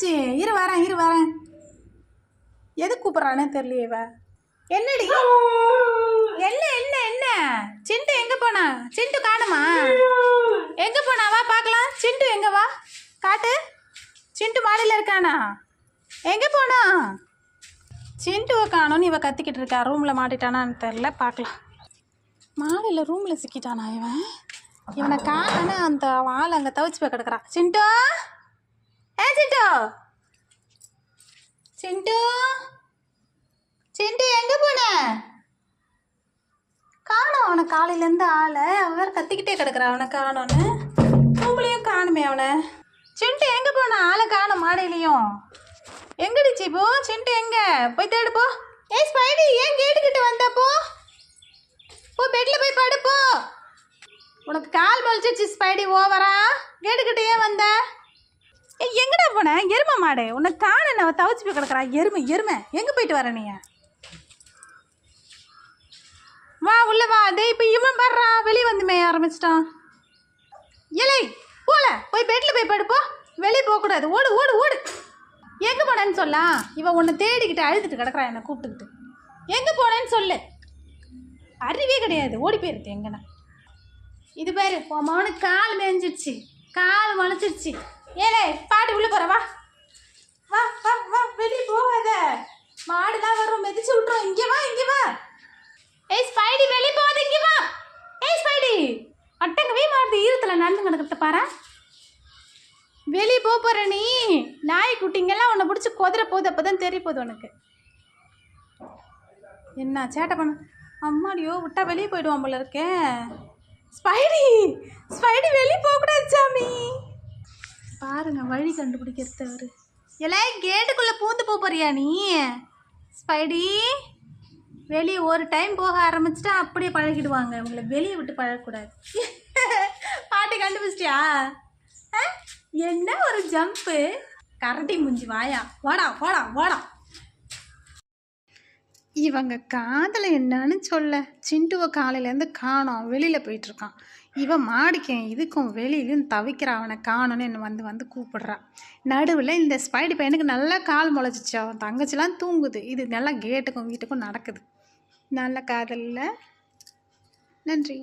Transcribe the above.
என்னாச்சு? இரு வரேன் இரு வரேன். எது கூப்பிட்றானே தெரியலையே இவ. என்னடி? என்ன என்ன என்ன? சிண்டு எங்க போனா? சிண்டு காணுமா? எங்க போனா? வா பார்க்கலாம். சிண்டு எங்க வா? காட்டு. சிண்டு மாடியில் இருக்கானா? எங்க போனா? சிண்டுவை காணோன்னு இவ கத்திக்கிட்டு இருக்கா. ரூமில் மாட்டிட்டானான்னு தெரில பார்க்கலாம். மாடியில் ரூமில் சிக்கிட்டானா இவன்? இவனை காணோன்னு அந்த ஆள் அங்கே தவிச்சு போய் கிடக்குறான் சிண்டு? சிண்டு சிண்டு சிண்டு எங்கே போன? காணும் அவனை காலையிலேருந்து ஆளை. அவன் வேற கத்திக்கிட்டே கிடக்குறான் அவனை காணோன்னு. உங்களையும் காணுமே அவனை. சிண்டு எங்கே போன? ஆளை காணும் மாடையிலையும். எங்கடி சிபு சிண்டு எங்க? போய் தேடு போ. ஏ ஸ்பைடி ஏன் கேட்டுக்கிட்டு வந்த போ. போ பெட்ல போய் படுப்போ உனக்கு கால் வலிச்சிச்சு ஸ்பைடி ஓவரா? கேட்டுக்கிட்டு ஏன் வந்த? எங்கடா எருமை மாடு. உன்னை காண நான் தவச்சு போய் கிடக்குறா. எருமை எருமை. எங்கே போயிட்டு வர நீ? வா உள்ள வா. அதே இப்போ இவன் வர்றா வெளியே வந்து மேய ஆரம்பிச்சிட்டான். இலை போல. போய் பெட்டில் போய் படுப்போ வெளியே போகக்கூடாது ஓடு ஓடு ஓடு. எங்கே போனேன்னு சொல்லலாம் இவன் உன்னை தேடிக்கிட்டு அழுதுட்டு கிடக்குறா என்னை கூப்பிட்டுக்கிட்டு. எங்கே போனேன்னு சொல்லு. அறிவே கிடையாது. ஓடி போயிருது எங்கன்னா இது பாரு உன் மகனுக்கு கால் மேஞ்சிடுச்சு கால் முளைச்சிருச்சு ஏலே பாட்டு உள்ள போற வா. வா வா வா வெளியே போகாத. மாடுலாம் வரும் மிதிச்சு விட்றோம் இங்கே வா இங்கே வா. ஏய் ஸ்பைடி வெளியே போகாத இங்கே வா. ஏய் ஸ்பைடி. அட்டங்கவே மாடுது ஈரத்தில் நடந்து கிடக்கிறத பாரு வெளியே போக போகிற நீ. நாய் குட்டிங்கெல்லாம் உன்னை பிடிச்சி குதிரை போகுது அப்போ தான் தெரிய போகுது உனக்கு. என்ன சேட்டை பண்ண. அம்மாடியோ விட்டா வெளியே போயிடுவான் போல இருக்கே. ஸ்பைடி ஸ்பைடி வெளியே போகக்கூடாது சாமி. பாருங்க வழி கண்டுபிடிக்கிறது அவரு. எல்லாம் கேட்டுக்குள்ளே பூந்து போறியா நீ? ஸ்பைடி வெளியே ஒரு டைம் போக ஆரம்பிச்சிட்டா அப்படியே பழகிடுவாங்க. உங்களை வெளியே விட்டு பழகக்கூடாது. பாட்டி கண்டுபிடிச்சிட்டியா? என்ன ஒரு ஜம்ப்பு கரடி முஞ்சி வாயா. வாடா வாடா வாடா. இவங்க காதல என்னன்னு சொல்ல. சிண்டுவை காலையிலேருந்து காணோம். வெளியில் போயிட்டுருக்கான். இவன் மாடிக்கேன். இதுக்கும் வெளியிலும் தவிக்கிற அவனை காணோன்னு என்னை வந்து வந்து கூப்பிடுறான் நடுவில் இந்த ஸ்பைடி பையனுக்கு நல்லா கால் முளைச்சிச்சு. அவன் தங்கச்சிலாம் தூங்குது. இது நல்லா கேட்டுக்கும் வீட்டுக்கும் நடக்குது. நல்ல காதலில். நன்றி.